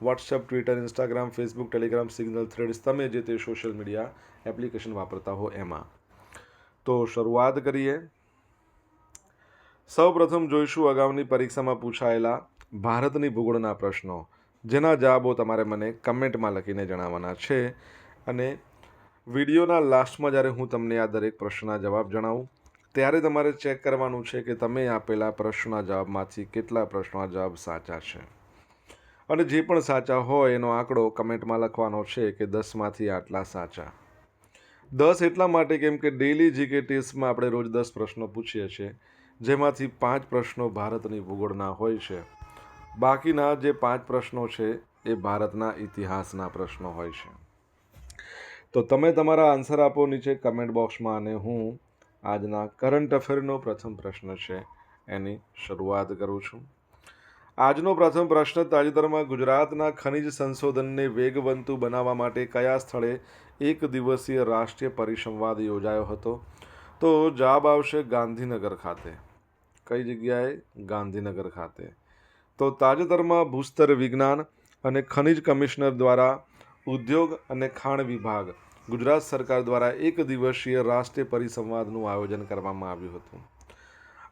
WhatsApp Twitter Instagram Facebook Telegram Signal Threads તમે જે તે સોશિયલ મીડિયા એપ્લિકેશન વાપરતા હો એમાં. તો શરૂઆત કરીએ. સૌપ્રથમ જોઈશું અગાઉની પરીક્ષામાં પૂછાયેલા ભારતની ભૂગોળના પ્રશ્નો. જેના જવાબો તમારે મને કમેન્ટમાં લખીને જણાવવાના છે. અને વિડીયોના લાસ્ટમાં જ્યારે હું તમને આ દરેક પ્રશ્નના જવાબ જણાવું, ત્યારે તમારે ચેક કરવાનું છે કે તમે આપેલા પ્રશ્નના જવાબમાંથી કેટલા પ્રશ્નોના જવાબ સાચા છે. અને જે પણ સાચા હોય એનો આંકડો કમેન્ટમાં લખવાનો છે કે દસમાંથી આટલા સાચા. દસ એટલા માટે કેમ કે ડેલી જીકે ટેસ્ટમાં આપણે રોજ દસ પ્રશ્નો પૂછીએ છીએ, જેમાંથી પાંચ પ્રશ્નો ભારતની ભૂગોળના હોય છે. બાકીના જે પાંચ પ્રશ્નો છે એ ભારતના ઇતિહાસના પ્રશ્નો હોય છે. તો તમે તમારા આન્સર આપો નીચે કમેન્ટ બોક્સમાં અને હું આજના કરંટ અફેરનો પ્રથમ પ્રશ્ન છે એની શરૂઆત કરું છું. આજનો પ્રથમ પ્રશ્ન તાજેતરમાં ગુજરાતના ખનિજ સંશોધનને વેગવંતુ બનાવવા માટે કયા સ્થળે એક દિવસીય રાષ્ટ્રીય પરિસંવાદ યોજાયો હતો? તો જવાબ આવશે ગાંધીનગર ખાતે. કઈ જગ્યાએ? ગાંધીનગર ખાતે. તો તાજેતરમાં ભૂસ્તર વિજ્ઞાન અને ખનિજ કમિશનર દ્વારા ઉદ્યોગ અને ખાણ વિભાગ ગુજરાત સરકાર દ્વારા એક દિવસીય રાષ્ટ્રીય પરિસંવાદનું આયોજન કરવામાં આવ્યું હતું.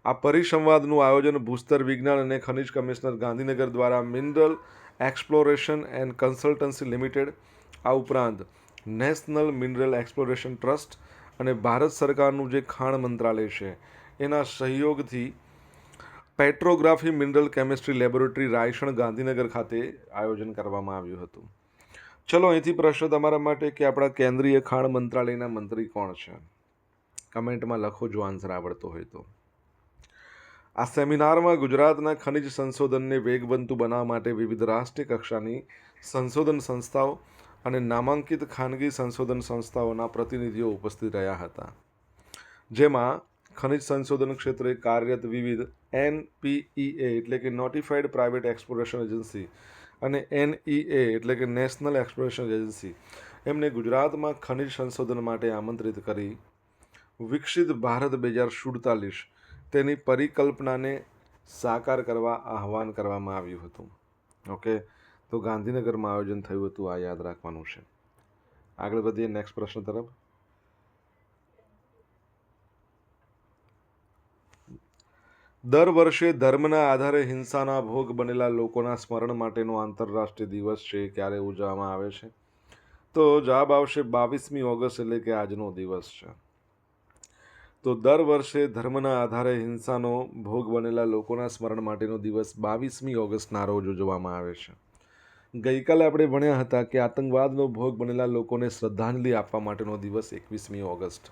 આ પરિસંવાદનું આયોજન ભૂસ્તર વિજ્ઞાન અને ખનિજ કમિશનર ગાંધીનગર દ્વારા mineral exploration and consultancy limited, આ ઉપરાંત નેશનલ મિનરલ એક્સપ્લોરેશન ટ્રસ્ટ અને ભારત સરકારનું જે ખાણ મંત્રાલય છે, એના સહયોગથી petrography mineral chemistry laboratory Raysan Gandhinagar ખાતે આયોજન કરવામાં આવ્યું હતું. ચલો અહીંથી પ્રશ્ન તમારા માટે કે આપણા કેન્દ્રીય ખાણ મંત્રાલયના મંત્રી કોણ છે? કમેન્ટમાં લખો જો આન્સર આવડતો હોય તો. આ સેમિનારમાં ગુજરાતના ખનિજ સંશોધનને વેગવંતુ બનાવવા માટે વિવિધ રાષ્ટ્રીય કક્ષાની સંશોધન સંસ્થાઓ અને નામાંકિત ખાનગી સંશોધન સંસ્થાઓના પ્રતિનિધિઓ ઉપસ્થિત રહ્યા હતા. જેમાં ખનિજ સંશોધન ક્ષેત્રે કાર્યરત વિવિધ એનપીઈએ એટલે કે નોટિફાઈડ પ્રાઇવેટ એક્સપ્લોરેશન એજન્સી અને એનઈએ એટલે કે નેશનલ એક્સપ્લોરેશન એજન્સી એમને ગુજરાતમાં ખનિજ સંશોધન માટે આમંત્રિત કરી વિકસિત ભારત બે હજાર સુડતાલીસ તેની પરિકલ્પનાને સાકાર કરવા આહવાન કરવામાં આવ્યું હતું. ઓકે? તો ગાંધીનગરમાં આયોજન થયું હતું, આ યાદ રાખવાનું છે. આગળ વધીએ નેક્સ્ટ પ્રશ્ન તરફ. દર વર્ષે ધર્મના આધારે હિંસાના ભોગ બનેલા લોકોના સ્મરણ માટેનો આંતરરાષ્ટ્રીય દિવસ છે ક્યારે ઉજવવામાં આવે છે? તો જવાબ આવશે બાવીસમી ઓગસ્ટ એટલે કે આજનો દિવસ છે. તો દર વર્ષે ધર્મના આધારે હિંસાનો ભોગ બનેલા લોકોના સ્મરણ માટેનો દિવસ બાવીસમી ઓગસ્ટના રોજ ઉજવવામાં આવે છે. ગઈકાલે આપણે ભણ્યા હતા કે આતંકવાદનો ભોગ બનેલા લોકોને શ્રદ્ધાંજલિ આપવા માટેનો દિવસ એકવીસમી ઓગસ્ટ.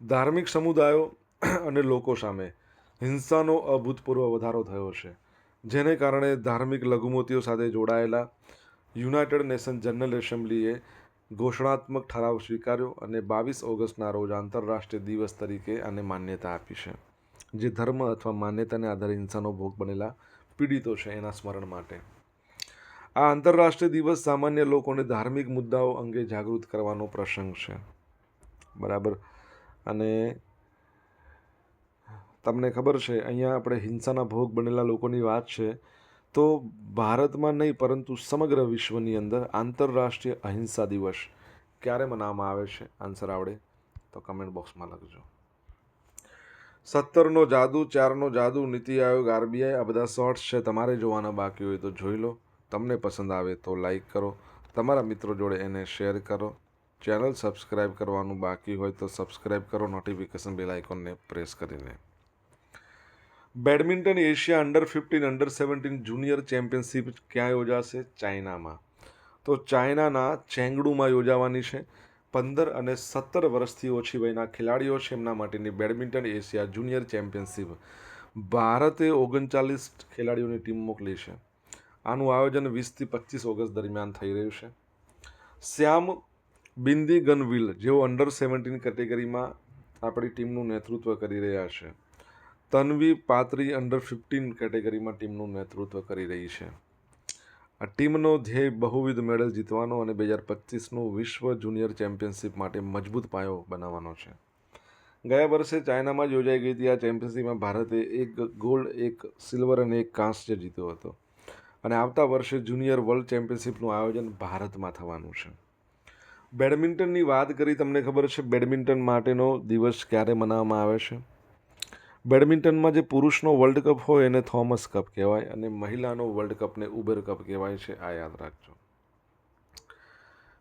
ધાર્મિક સમુદાયો અને લોકો સામે હિંસાનો અભૂતપૂર્વ વધારો થયો છે, જેને કારણે ધાર્મિક લઘુમતીઓ સાથે જોડાયેલા યુનાઇટેડ નેશન જનરલ એસેમ્બલીએ ઘોષણાત્મક ઠરાવ સ્વીકાર્યો અને બાવીસ ઓગસ્ટના રોજ આંતરરાષ્ટ્રીય દિવસ તરીકે આને માન્યતા આપી છે. જે ધર્મ અથવા માન્યતાને આધારે હિંસાનો ભોગ બનેલા પીડિતો છે એના સ્મરણ માટે. આ આંતરરાષ્ટ્રીય દિવસ સામાન્ય લોકોને ધાર્મિક મુદ્દાઓ અંગે જાગૃત કરવાનો પ્રસંગ છે. બરાબર? અને તમને ખબર છે, અહીંયા આપણે હિંસાના ભોગ બનેલા લોકોની વાત છે. તો ભારતમાં નહીં, પરંતુ સમગ્ર વિશ્વની અંદર આંતરરાષ્ટ્રીય અહિંસા દિવસ ક્યારે મનાવવામાં આવે છે? આન્સર આવડે તો કમેન્ટ બોક્સમાં લખજો. સત્તરનો જાદુ, ચારનો જાદુ, નીતિ આયોગ, આરબીઆઈ, આ બધા શોર્ટ્સ છે. તમારે જોવાના બાકી હોય તો જોઈ લો. તમને પસંદ આવે તો લાઈક કરો. તમારા મિત્રો જોડે એને શેર કરો. ચેનલ સબસ્ક્રાઈબ કરવાનું બાકી હોય તો સબસ્ક્રાઈબ કરો. નોટિફિકેશન બેલ આઇકોનને પ્રેસ કરીને. Badminton Asia under fifteen, under seventeen junior championship ક્યાં યોજાશે? ચાઇનામાં. તો ચાઇનાના ચેંગડુમાં યોજાવાની છે. પંદર અને સત્તર વર્ષથી ઓછી વયના ખેલાડીઓ છે. એમના માટેની બેડમિન્ટન એશિયા જુનિયર ચેમ્પિયનશિપ ભારતે ઓગણચાલીસ ખેલાડીઓની ટીમ મોકલી છે. આનું આયોજન વીસથી પચીસ ઓગસ્ટ દરમિયાન થઈ રહ્યું છે. શ્યામ બિંદી ગનવિલ જેઓ અંડર સેવન્ટીન કેટેગરીમાં આપણી ટીમનું નેતૃત્વ કરી રહ્યા છે. તન્વી પાત્રી અંડર ફિફ્ટીન કેટેગરીમાં ટીમનું નેતૃત્વ કરી રહી છે. આ ટીમનો ધ્યેય બહુવિધ મેડલ જીતવાનો અને બે હજાર પચીસનું વિશ્વ જુનિયર ચેમ્પિયનશિપ માટે મજબૂત પાયો બનાવવાનો છે. ગયા વર્ષે ચાઇનામાં જ યોજાઈ ગઈ હતી. આ ચેમ્પિયનશિપમાં ભારતે એક ગોલ્ડ, એક સિલ્વર અને એક કાંસ્ય જીત્યો હતો. અને આવતા વર્ષે જુનિયર વર્લ્ડ ચેમ્પિયનશિપનું આયોજન ભારતમાં થવાનું છે. બેડમિન્ટનની વાત કરી, તમને ખબર છે, બેડમિન્ટન માટેનો દિવસ ક્યારે મનાવવામાં આવે છે? બેડમિન્ટનમાં જે પુરુષનો વર્લ્ડ કપ હોય એને થોમસ કપ કહેવાય અને મહિલાનો વર્લ્ડ કપને ઉબેર કપ કહેવાય છે, આ યાદ રાખજો.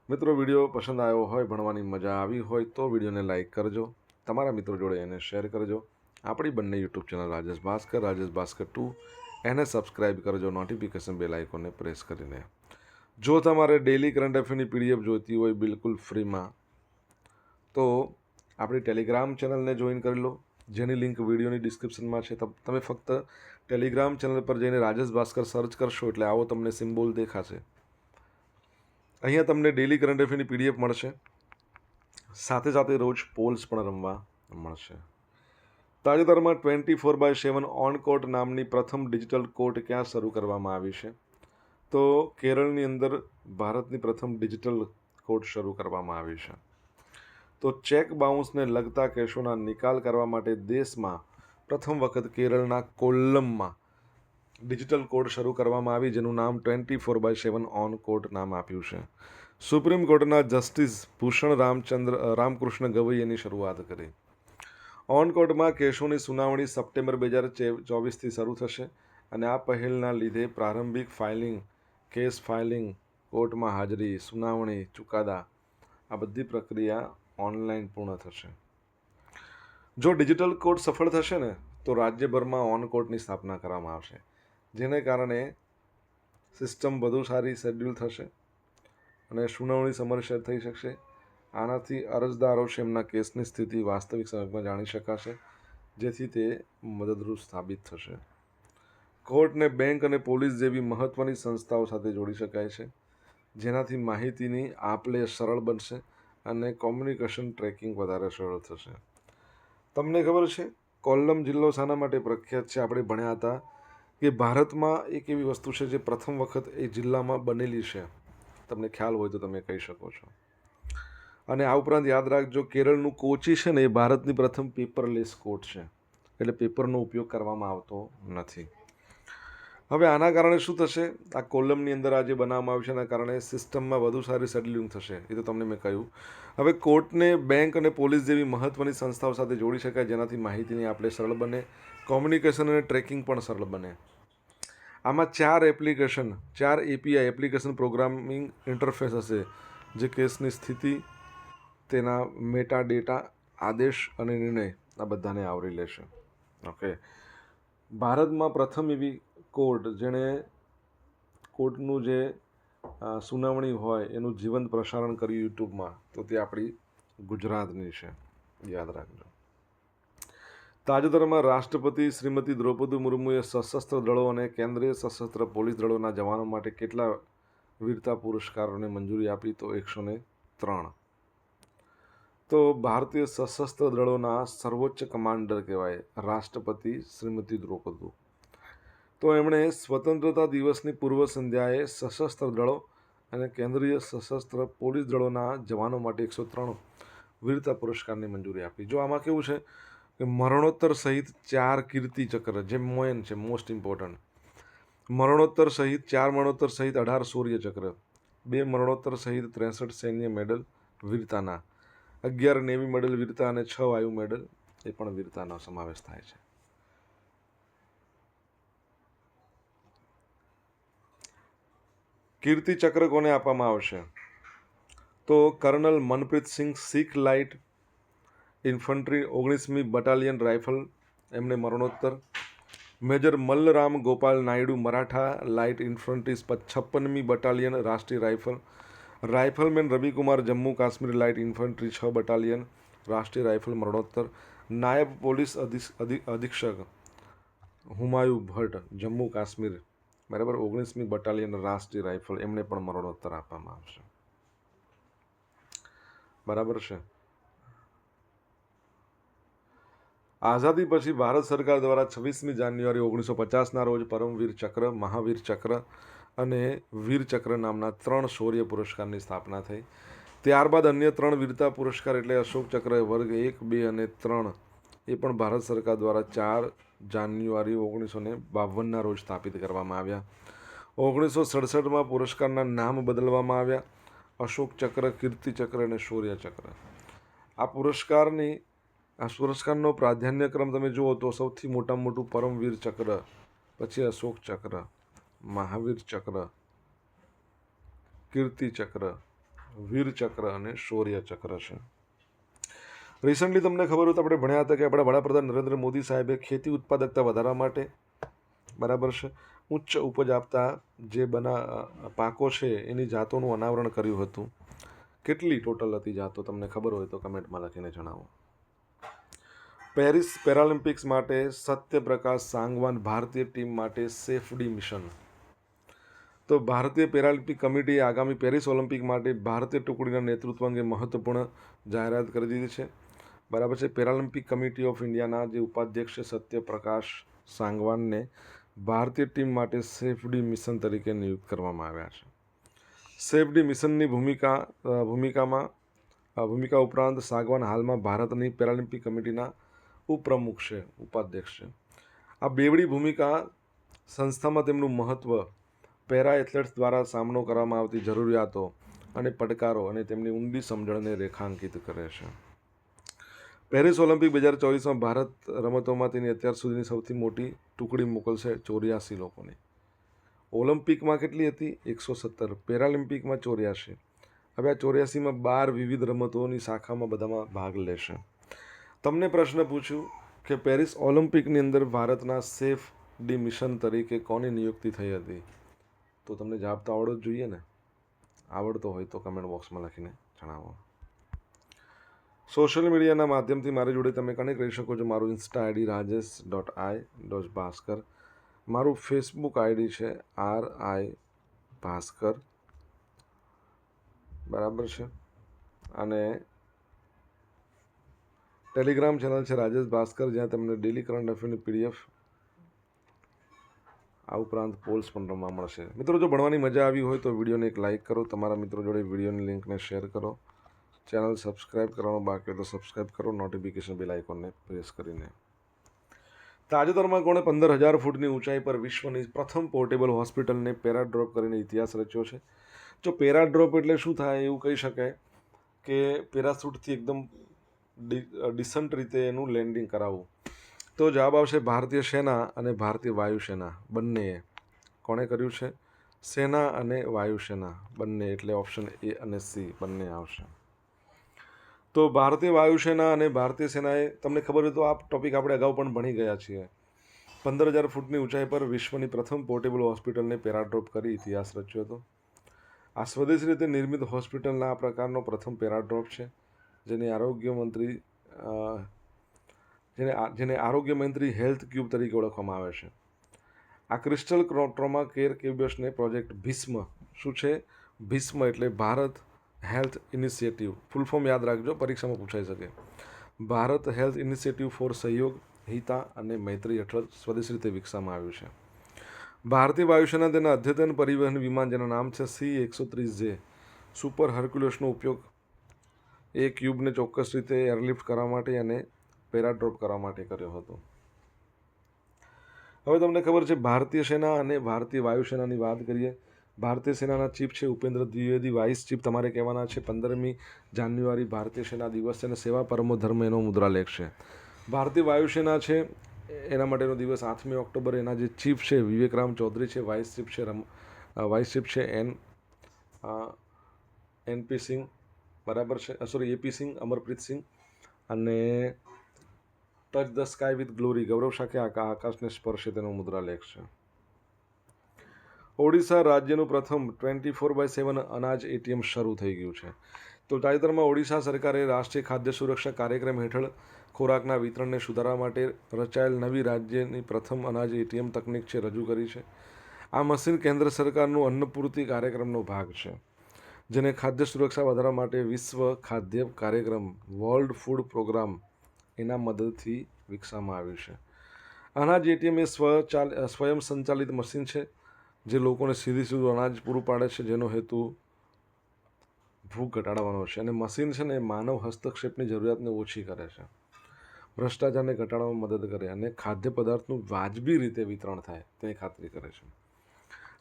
મિત્રો, વીડિયો પસંદ આવ્યો હોય, ભણવાની મજા આવી હોય, તો વિડીયોને લાઇક કરજો. તમારા મિત્રો જોડે એને શેર કરજો. આપણી બંને YouTube channel Rajesh Bhaskar Rajesh Bhaskar two, એને સબસ્ક્રાઇબ કરજો, નોટિફિકેશન બેલ આઇકોનને પ્રેસ કરીને. જો તમારે ડેલી કરંટ અફેરની પીડીએફ જોઈતી હોય બિલકુલ ફ્રીમાં, તો આપણી ટેલિગ્રામ ચેનલને જોઈન કરી લો. જેની લિંક વિડીયોની ડિસ્ક્રિપ્શનમાં છે. તમ- ફક્ત ટેલિગ્રામ ચેનલ પર જઈને રાજેશ ભાસ્કર સર્ચ કરશો એટલે આવો તમને સિમ્બોલ દેખાશે. અહીંયા તમને ડેલી કરંટ અફેરની પીડીએફ મળશે. સાથે સાથે રોજ પોલ્સ પણ રમવા મળશે. તાજેતરમાં twenty four by seven on court નામની પ્રથમ ડિજિટલ કોર્ટ ક્યાં શરૂ કરવામાં આવી છે? તો કેરળની અંદર ભારતની પ્રથમ ડિજિટલ કોર્ટ શરૂ કરવામાં આવી છે. તો ચેક બાઉન્સને લગતા કેસોના નિકાલ કરવા માટે દેશમાં પ્રથમ વખત કેરળના કોલ્લમમાં ડિજિટલ કોડ શરૂ કરવામાં આવી, જેનું નામ twenty four by seven on court નામ આપ્યું છે. સુપ્રીમ કોર્ટના જસ્ટિસ ભૂષણ રામચંદ્ર રામકૃષ્ણ રામકૃષ્ણ એની શરૂઆત કરી. ઓન કોર્ટમાં કેસોની સુનાવણી સપ્ટેમ્બર બે હજાર ચોવીસથી શરૂ થશે અને આ પહેલના લીધે પ્રારંભિક ફાઇલિંગ, કેસ ફાઇલિંગ કોર્ટમાં હાજરી, સુનાવણી, ચુકાદા, આ બધી પ્રક્રિયા ઓનલાઈન પૂર્ણ થશે. જો ડિજિટલ કોર્ટ સફળ થશે ને, તો રાજ્યભરમાં ઓન કોર્ટની સ્થાપના કરવામાં આવશે. જેને કારણે સિસ્ટમ વધુ સારી શેડ્યુલ થશે અને સુનાવણી સમરસર થઈ શકશે. આનાથી અરજદારો છે એમના કેસની સ્થિતિ વાસ્તવિક સમયમાં જાણી શકાશે, જેથી તે મદદરૂપ સ્થાપિત થશે. કોર્ટને બેંક અને પોલીસ જેવી મહત્ત્વની સંસ્થાઓ સાથે જોડી શકાય છે, જેનાથી માહિતીની આપલે સરળ બનશે અને કોમ્યુનિકેશન ટ્રેકિંગ વધારે સરળ થશે. તમને ખબર છે, કોલ્લમ જિલ્લો શાના માટે પ્રખ્યાત છે આપણે ભણ્યા હતા કે ભારતમાં એક એવી વસ્તુ છે જે પ્રથમ વખત એ જિલ્લામાં બનેલી છે. તમને ખ્યાલ હોય તો તમે કહી શકો છો. અને આ ઉપરાંત યાદ રાખજો, કેરળનું કોચી છે ને એ ભારતની પ્રથમ પેપરલેસ કોર્ટ છે. એટલે પેપરનો ઉપયોગ કરવામાં આવતો નથી. હવે આના કારણે શું થશે? આ કોલમની અંદર આ જે બનાવવામાં આવ્યું છે, એના કારણે સિસ્ટમમાં વધુ સારી સેટલિંગ થશે, એ તો તમને મેં કહ્યું. હવે કોર્ટને બેંક અને પોલીસ જેવી મહત્ત્વની સંસ્થાઓ સાથે જોડી શકાય, જેનાથી માહિતીની આપણે સરળ બને, કોમ્યુનિકેશન અને ટ્રેકિંગ પણ સરળ બને. આમાં ચાર એપ્લિકેશન, ચાર એપીઆઈ એપ્લિકેશન પ્રોગ્રામિંગ ઇન્ટરફેસ હશે, જે કેસની સ્થિતિ, તેના મેટા ડેટા આદેશ અને નિર્ણય, આ બધાને આવરી લેશે. ઓકે. ભારતમાં પ્રથમ એવી કોર્ટ, જેણે કોર્ટનું જે સુનાવણી હોય એનું જીવંત પ્રસારણ કર્યું યુટ્યુબમાં, તો તે આપણી ગુજરાતની છે. યાદ રાખજો. તાજેતરમાં રાષ્ટ્રપતિ શ્રીમતી દ્રૌપદી મુર્મુએ સશસ્ત્ર દળો અને કેન્દ્રીય સશસ્ત્ર પોલીસ દળોના જવાનો માટે કેટલા વીરતા પુરસ્કારોને મંજૂરી આપી, તો એકસો ને ત્રણ. તો ભારતીય સશસ્ત્ર દળોના સર્વોચ્ચ કમાન્ડર કહેવાય રાષ્ટ્રપતિ શ્રીમતી દ્રૌપદી. તો એમણે સ્વતંત્રતા દિવસની પૂર્વ સંધ્યાએ સશસ્ત્ર દળો અને કેન્દ્રીય સશસ્ત્ર પોલીસ દળોના જવાનો માટે એકસો ત્રણ વીરતા પુરસ્કારની મંજૂરી આપી. જો આમાં કેવું છે કે મરણોત્તર સહિત ચાર કીર્તિ ચક્ર જે મોયન છે મોસ્ટ ઇમ્પોર્ટન્ટ મરણોત્તર સહિત ચાર મરણોત્તર સહિત અઢાર સૂર્ય ચક્ર બે મરણોત્તર સહિત ત્રેસઠ સૈન્ય મેડલ વીરતાના, અગિયાર નેવી મેડલ વીરતા અને છ વાયુ મેડલ, એ પણ વીરતાનો સમાવેશ થાય છે. કીર્તિ ચક્ર કોને આપવામાં આવશે? તો colonel Manpreet Singh Sikh light infantry ઓગણીસમી બટાલિયન રાઇફલ, એમને મરણોત્તર. Major Mallaram Gopal Naidu Maratha light infantry છપ્પનમી battalion Rashtriya rifle. Rifleman Ravikumar Jammu Kashmir light infantry છ બટાલિયન રાષ્ટ્રીય રાઇફલ મરણોત્તર. નાયબ પોલીસ અધિક- અધિક- અધિક્ષક હુમાયુ ભટ્ટ જમ્મુ કાશ્મીર. બરાબર? ઓગણીસમી બટાલિયન રાષ્ટ્રીય રાઇફલ એમને પણ મરણોત્તર આપવામાં આવશે. બરાબર છે? આઝાદી પછી ભારત સરકાર દ્વારા છવ્વીસમી જાન્યુઆરી ઓગણીસો પચાસના રોજ પરમવીર ચક્ર, મહાવીર ચક્ર અને વીર ચક્ર નામના ત્રણ શૌર્ય પુરસ્કારની સ્થાપના થઈ. ત્યારબાદ અન્ય ત્રણ વીરતા પુરસ્કાર એટલે અશોક ચક્ર વર્ગ એક, બે અને ત્રણ. એ પણ ભારત સરકાર દ્વારા ચાર જાન્યુઆરી ઓગણીસો ને બાવનના રોજ સ્થાપિત કરવામાં આવ્યા. ઓગણીસો સડસઠમાં પુરસ્કારના નામ બદલવામાં આવ્યા. અશોક ચક્ર, કીર્તિ ચક્ર અને શૌર્ય ચક્ર. આ પુરસ્કારની, આ પુરસ્કારનો પ્રાધાન્યક્રમ તમે જુઓ તો સૌથી મોટામાં મોટું પરમવીર ચક્ર, પછી અશોક ચક્ર, મહાવીર ચક્ર, કીર્તિ ચક્ર, વીર ચક્ર અને શૌર્ય ચક્ર છે. રિસન્ટલી તમને ખબર હોય તો આપણે ભણ્યા હતા કે આપણા વડાપ્રધાન નરેન્દ્ર મોદી સાહેબે ખેતી ઉત્પાદકતા વધારવા માટે, બરાબર છે, ઉચ્ચ ઉપજ આપતા જે બના પાકો છે એની જાતોનું અનાવરણ કર્યું હતું. કેટલી ટોટલ હતી જાતો તમને ખબર હોય તો કમેન્ટમાં લખીને જણાવો. પેરિસ પેરાલિમ્પિક્સ માટે સત્યપ્રકાશ સાંગવાન ભારતીય ટીમ માટે સેફડી મિશન. તો ભારતીય પેરાલિમ્પિક કમિટીએ આગામી પેરિસ ઓલિમ્પિક માટે ભારતીય ટુકડીના નેતૃત્વ અંગે મહત્વપૂર્ણ જાહેરાત કરી દીધી છે. બરાબર છે. પેરાલિમ્પિક કમિટી ઓફ ઇન્ડિયાના જે ઉપાધ્યક્ષ સત્યપ્રકાશ સાંગવાનને ભારતીય ટીમ માટે સેફડી મિશન તરીકે નિયુક્ત કરવામાં આવ્યા છે. સેફડી મિશનની ભૂમિકા ભૂમિકામાં ભૂમિકા ઉપરાંત સાગવાન હાલમાં ભારતની પેરાલિમ્પિક કમિટીના ઉપપ્રમુખ છે, ઉપાધ્યક્ષ છે. આ બેવડી ભૂમિકા સંસ્થામાં તેમનું મહત્ત્વ પેરા એથ્લેટ્સ દ્વારા સામનો કરવામાં આવતી જરૂરિયાતો અને પડકારો અને તેમની ઊંડી સમજણને રેખાંકિત કરે છે. પેરિસ ઓલિમ્પિક બે હજાર ચોવીસમાં ભારત રમતોમાં તેની અત્યાર સુધીની સૌથી મોટી ટુકડી મોકલશે ચોર્યાસી લોકોની. ઓલિમ્પિકમાં કેટલી હતી? એકસો સત્તર. પેરાલિમ્પિકમાં ચોર્યાસી. હવે આ ચોર્યાસીમાં બાર વિવિધ રમતોની શાખામાં બધામાં ભાગ લેશે. તમને પ્રશ્ન પૂછ્યું કે પેરિસ ઓલિમ્પિકની અંદર ભારતના સેફ ડી મિશન તરીકે કોની નિયુક્તિ થઈ હતી? તો તમને જવાબ તો આવડવો જ જોઈએ ને. આવડતો હોય તો કમેન્ટ બોક્સમાં લખીને જણાવો. સોશિયલ મીડિયાના માધ્યમથી મારી જોડે તમે કનેક્ટ રહી શકો છો. મારું insta ID Rajesh dot I dot Bhaskar. મારું ફેસબુક આઈડી છે આર આઈ ભાસ્કર. બરાબર છે? અને ટેલિગ્રામ ચેનલ છે રાજેશ ભાસ્કર, જ્યાં તમને ડેલી કરંટ અફેરની પીડીએફ આ ઉપરાંત પોલ્સ પણ રમવા મળશે. મિત્રો, જો ભણવાની મજા આવી હોય તો વિડીયોને એક લાઇક કરો. તમારા મિત્રો જોડે વિડીયોની લિંકને શેર કરો. ચેનલ સબસ્ક્રાઈબ કરવાનું બાકી હોય તો સબસ્ક્રાઈબ કરો નોટિફિકેશન બેલ આઇકોનને પ્રેસ કરીને. તાજેતરમાં કોણે પંદર હજાર ફૂટની ઊંચાઈ પર વિશ્વની પ્રથમ પોર્ટેબલ હોસ્પિટલને પેરાડ્રોપ કરીને ઇતિહાસ રચ્યો છે. જો પેરાડ્રોપ એટલે શું થાય એવું કહી શકાય કે પેરાસૂટથી એકદમ ડિસન્ટ રીતે એનું લેન્ડિંગ કરાવવું. તો જવાબ આવશે ભારતીય સેના અને ભારતીય વાયુસેના, બંનેએ. કોણે કર્યું છે? સેના અને વાયુસેના, બંને એટલે ઓપ્શન એ અને સી બંને આવશે. તો ભારતીય વાયુસેના અને ભારતીય સેનાએ, તમને ખબર હોય તો આ ટોપિક આપણે અગાઉ પણ ભણી ગયા છીએ. પંદર હજાર ફૂટની ઊંચાઈ પર વિશ્વની પ્રથમ પોર્ટેબલ હોસ્પિટલને પેરાડ્રોપ કરી ઇતિહાસ રચ્યો હતો. આ સ્વદેશી રીતે નિર્મિત હોસ્પિટલના આ પ્રકારનો પ્રથમ પેરાડ્રોપ છે, જેને આરોગ્ય મંત્રી જેને જેને આરોગ્ય મંત્રી હેલ્થ ક્યુબ તરીકે ઓળખવામાં આવે છે. આ ક્રિસ્ટલ ક્રો- ટ્રોમા કેર ક્યુબસને પ્રોજેક્ટ ભીષ્મ, શું છે? ભીષ્મ એટલે Bharat health initiative, full form યાદ રાખજો, પરીક્ષામાં પૂછાઈ શકે. ભારત હેલ્થ ઇનિશિયેટિવ ફોર સહયોગ, હિતા અને મૈત્રી હેઠળ સ્વદેશી રીતે વિકસાવવામાં આવ્યું છે. ભારતીય વાયુસેના તેના અદ્યતન પરિવહન વિમાન, જેનું નામ છે સી એકસો ત્રીસ જે, સુપર હર્ક્યુલસનો ઉપયોગ એ ક્યુબને ચોક્કસ રીતે એરલિફ્ટ કરવા માટે અને પેરાડ્રોપ કરવા માટે કર્યો હતો. હવે તમને ખબર છે, ભારતીય સેના અને ભારતીય વાયુસેનાની વાત કરીએ ભારતીય સેનાના ચીફ છે ઉપેન્દ્ર દ્વિવેદી. વાઇસ ચીફ તમારે કહેવાના છે, પંદરમી જાન્યુઆરી ભારતીય સેના દિવસ છે અને સેવા પરમો ધર્મ એનો મુદ્રાલેખ છે. ભારતીય વાયુસેના છે, એના માટેનો દિવસ આઠમી ઓક્ટોબર. એના જે ચીફ છે, વિવેકરામ ચૌધરી છે, વાઇસ ચીફ છે, રમ વાઇસ ચીફ છે, એન એનપી સિંહ, બરાબર છે સોરી એપી સિંહ, અમરપ્રીત સિંહ અને touch the sky with glory. ગૌરવ શાખે આકા, આકાશને સ્પર્શે તેનો મુદ્રાલેખ છે. ઓડિશા રાજ્યનું પ્રથમ ટ્વેન્ટી ફોર બાય સેવન અનાજ એટીએમ શરૂ થઈ ગયું છે. તો તાજેતરમાં ઓડિશા સરકારે રાષ્ટ્રીય ખાદ્ય સુરક્ષા કાર્યક્રમ હેઠળ ખોરાકના વિતરણને સુધારવા માટે રચાયેલ નવી રાજ્યની પ્રથમ અનાજ એટીએમ તકનીક છે રજૂ કરી છે. આ મશીન કેન્દ્ર સરકારનું અન્નપૂર્તિ કાર્યક્રમનો ભાગ છે, જેને ખાદ્ય સુરક્ષા વધારવા માટે વિશ્વ ખાદ્ય કાર્યક્રમ વર્લ્ડ ફૂડ પ્રોગ્રામ એના મદદથી વિકસાવવામાં આવ્યું છે. અનાજ એટીએમ એ સ્વચાલ સ્વયં સંચાલિત મશીન છે જે લોકોને સીધી સીધું અનાજ પૂરું પાડે છે, જેનો હેતુ ભૂખ ઘટાડવાનો છે. અને મશીન છે ને, એ માનવ હસ્તક્ષેપની જરૂરિયાતને ઓછી કરે છે. ભ્રષ્ટાચારને ઘટાડવામાં મદદ કરે અને ખાદ્ય પદાર્થનું વાજબી રીતે વિતરણ થાય, તેની ખાતરી કરે છે.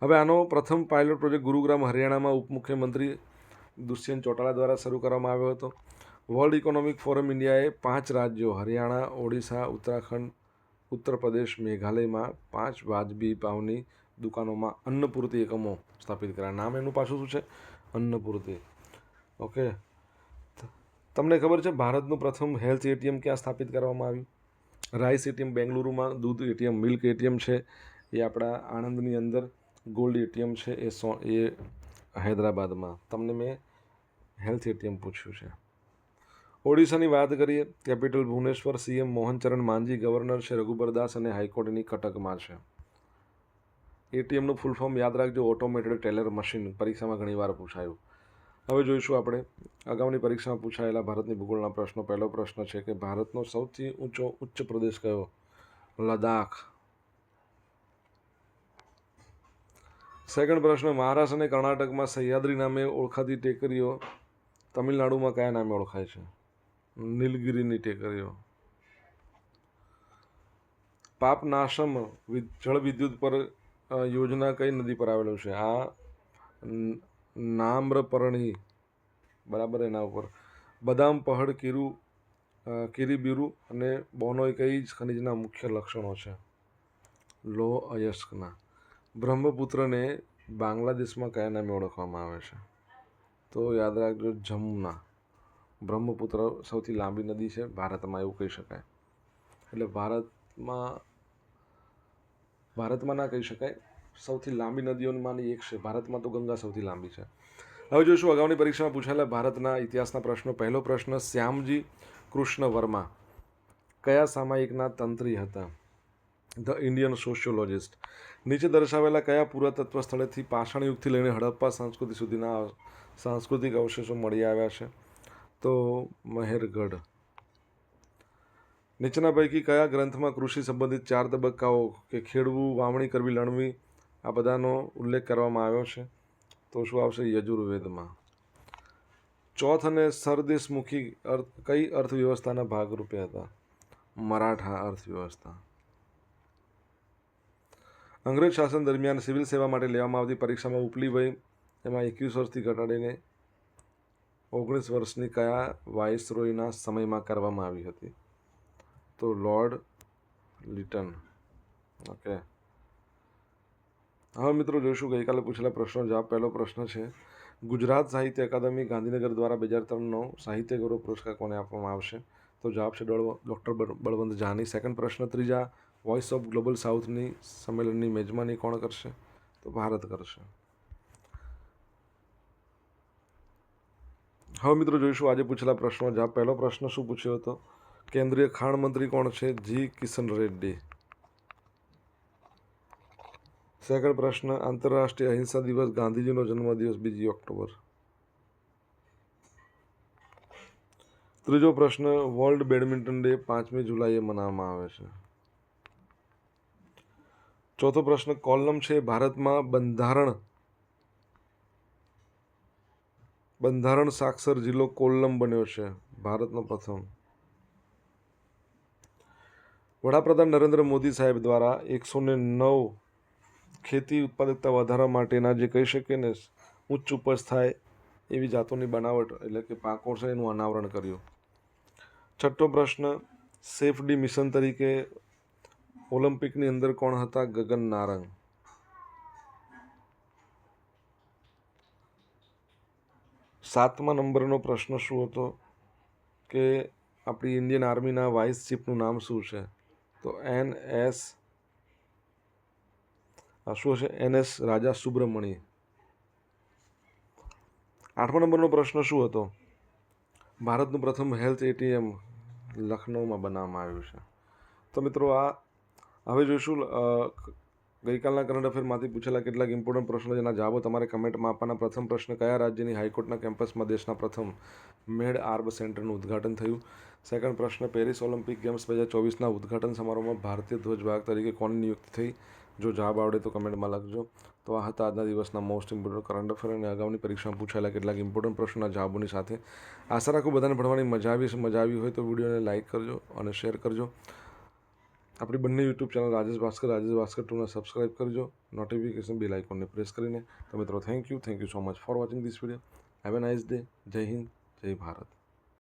હવે આનો પ્રથમ પાયલોટ પ્રોજેક્ટ ગુરુગ્રામ, હરિયાણામાં ઉપમુખ્યમંત્રી દુષ્યંત ચોટાલા દ્વારા શરૂ કરવામાં આવ્યો હતો. વર્લ્ડ ઇકોનોમિક ફોરમ ઇન્ડિયાએ પાંચ રાજ્યો, હરિયાણા, ઓડિશા, ઉત્તરાખંડ ઉત્તર પ્રદેશ મેઘાલયમાં પાંચ વાજબી ભાવની દુકાનોમાં અન્નપૂર્તિ એકમો સ્થાપિત કર્યા. નામ એનું પાછું શું છે? અન્નપૂર્તિ ઓકે. તમને ખબર છે ભારતનું પ્રથમ હેલ્થ એટીએમ ક્યાં સ્થાપિત કરવામાં આવ્યું? રાઈસ એટીએમ બેંગલુરુમાં, દૂધ એટીએમ, મિલ્ક એટીએમ છે, એ આપણા આણંદની અંદર, ગોલ્ડ એટીએમ છે, એ સો, એ હૈદરાબાદમાં. તમને મેં હેલ્થ એટીએમ પૂછ્યું છે. ઓડિશાની વાત કરીએ, capital Bhubaneswar CM Mohan Charan Majhi governor છે રઘુબરદાસ અને હાઈકોર્ટની કટકમાં છે. એટીએમનું ફૂલ ફોર્મ યાદ રાખજો ઓટોમેટેડ ટેલર મશીન પરીક્ષામાં ઘણીવાર પૂછાયું. હવે જોઈશું આપણે. અગાઉની પરીક્ષામાં પૂછાયેલા ભારતની ભૂગોળના પ્રશ્નો. પહેલો પ્રશ્ન છે કે ભારતનો સૌથી ઊંચો ઉચ્ચ પ્રદેશ કયો? લદાખ સેકન્ડ પ્રશ્ન, મહારાષ્ટ્ર અને કર્ણાટકમાં સહ્યાદ્રી નામે ઓળખાતી ટેકરીઓ તમિલનાડુમાં કયા નામે ઓળખાય છે? નીલગિરીની ટેકરીઓ. પાપનાશમ જળ વિદ્યુત પર યોજના કઈ નદી પર આવેલું છે? આ નામ્રપર્ણી. બરાબર એના ઉપર. બદામ પહાડ કિરુ કિરીબીરુ અને બોનોય કઈ જ ખનિજના મુખ્ય લક્ષણો છે? લો અયસ્કના. બ્રહ્મપુત્રને બાંગ્લાદેશમાં કયા નામે ઓળખવામાં આવે છે? તો યાદ રાખજો, જમુના. બ્રહ્મપુત્ર સૌથી લાંબી નદી છે. ભારતમાં એવું કહી શકાય. એટલે ભારતમાં ભારતમાં ના કહી શકાય. સૌથી લાંબી નદીઓમાંની એક છે. ભારતમાં તો ગંગા સૌથી લાંબી છે. હવે જોઈશું અગાઉની પરીક્ષામાં પૂછાયેલા ભારતના ઇતિહાસના પ્રશ્નો. પહેલો પ્રશ્ન, શ્યામજી કૃષ્ણ વર્મા કયા સામાયિકના તંત્રી હતા? The Indian sociologist. નીચે દર્શાવેલા કયા પુરાતત્વ સ્થળેથી પાષાણ યુગથી લઈને હડપ્પા સંસ્કૃતિ સુધીના સાંસ્કૃતિક અવશેષો મળી આવ્યા છે? તો મહેરગઢ. નીચેના પૈકી કયા ગ્રંથમાં કૃષિ સંબંધિત ચાર તબક્કાઓ કે ખેડવું, વાવણી, કરવી, લણવી આ બધાનો ઉલ્લેખ કરવામાં આવ્યો છે? તો શું આવશે યજુર્વેદમાં? ચોથ અને સરદેશમુખી અર્થ કઈ અર્થવ્યવસ્થાના ભાગરૂપે હતા? મરાઠા અર્થવ્યવસ્થા. અંગ્રેજ શાસન દરમિયાન સિવિલ સેવા માટે લેવામાં આવતી પરીક્ષામાં ઉપલી વય એમાં એકવીસ વર્ષથી ઘટાડીને ઓગણીસ વર્ષની કયા વાઇસરોયના સમયમાં કરવામાં આવી હતી? તો લોર્ડ લિટન. ઓકે. હવે મિત્રો જોઈશું, ગઈકાલે પૂછેલા પ્રશ્નો જવાબ. પહેલો પ્રશ્ન છે, ગુજરાત સાહિત્ય અકાદમી ગાંધીનગર દ્વારા બે હજાર ત્રણનો સાહિત્ય ગૌરવ પુરસ્કાર કોને આપવામાં આવશે? તો જવાબ છે ડૉક્ટર બળવંત જાની સેકન્ડ પ્રશ્ન, ત્રીજા વોઇસ ઓફ ગ્લોબલ સાઉથની સંમેલનની મેજબાની કોણ કરશે? તો ભારત કરશે. હવે મિત્રો જોઈશું, આજે પૂછેલા પ્રશ્નો જવાબ. પહેલો પ્રશ્ન શું પૂછ્યો હતો? કેન્દ્રીય ખાણ મંત્રી કોણ છે? જી, કિશન રેડ્ડી. સેકન્ડ પ્રશ્ન, આંતરરાષ્ટ્રીય અહિંસા દિવસ, ગાંધીજીનો જન્મદિવસ, બીજી ઓક્ટોબર. ત્રીજો પ્રશ્ન, વર્લ્ડ બેડમિન્ટન ડે પાંચમી જુલાઈએ મનાવવામાં આવે છે. ચોથો પ્રશ્ન કોલમ છે ભારતમાં બંધારણ? બંધારણ સાક્ષર જિલ્લો કોલ્લમ બન્યો છે, ભારતનો પ્રથમ. વડાપ્રધાન નરેન્દ્ર મોદી સાહેબ દ્વારા એકસો ને નવ ખેતી ઉત્પાદકતા વધારવા માટેના જે કહી શકીએ ને, ઉચ્ચ ઉપજ થાય એવી જાતોની બનાવટ એટલે કે પાકો છે એનું અનાવરણ કર્યું. છઠ્ઠો પ્રશ્ન, સેફડી મિશન તરીકે ઓલિમ્પિકની અંદર કોણ હતા ગગન નારંગ? સાતમા નંબરનો પ્રશ્ન શું હતો કે આપણી ઇન્ડિયન આર્મીના વાઇસ ચીફનું નામ શું છે? તો એન એસ આ શું હશે? એન એસ રાજા સુબ્રમણી આઠમા નંબરનો પ્રશ્ન શું હતો? ભારતનું પ્રથમ હેલ્થ એટીએમ લખનૌમાં બનાવવામાં આવ્યું છે. તો મિત્રો આ, હવે જોઈશું ગઈકાલના કરંટ અફેરમાંથી પૂછેલા કેટલાક ઇમ્પોર્ટન્ટ પ્રશ્નો જેના જવાબો તમારે કમેન્ટમાં આપવાના. પ્રથમ પ્રશ્ન, કયા રાજ્યની હાઈકોર્ટના કેમ્પસમાં દેશના પ્રથમ મેડ આર્બ સેન્ટરનું ઉદ્ઘાટન થયું? સેકન્ડ પ્રશ્ન, પેરિસ ઓલિમ્પિક ગેમ્સ બે હજાર ચોવીસના ઉદ્ઘાટન સમારોહમાં ભારતીય ધ્વજવાહક તરીકે કોની નિયુક્તિ થઈ? જો જવાબ આવડે તો કમેન્ટમાં લખજો. તો આ હતા આજના દિવસના મોસ્ટ ઇમ્પોર્ટન્ટ કરંટ અફેર અને અગાઉની પરીક્ષામાં પૂછાયેલા કેટલાક ઇમ્પોર્ટન્ટ પ્રશ્નોના જવાબોની સાથે. આશા રાખું બધાને ભણવાની મજા આવી મજા આવી હોય તો વિડીયોને લાઇક કરજો અને શેર કરજો. આપણી બંને યુટ્યુબ ચેનલ રાજેશ ભાસ્કર રાજેશ ભાસ્કર ટુને સબસ્ક્રાઇબ કરજો. નોટિફિકેશન બેલ આઇકોનને પ્રેસ કરીને. તો મિત્રો thank you thank you so much for watching this video have a nice day Jai Hind Jai Bharat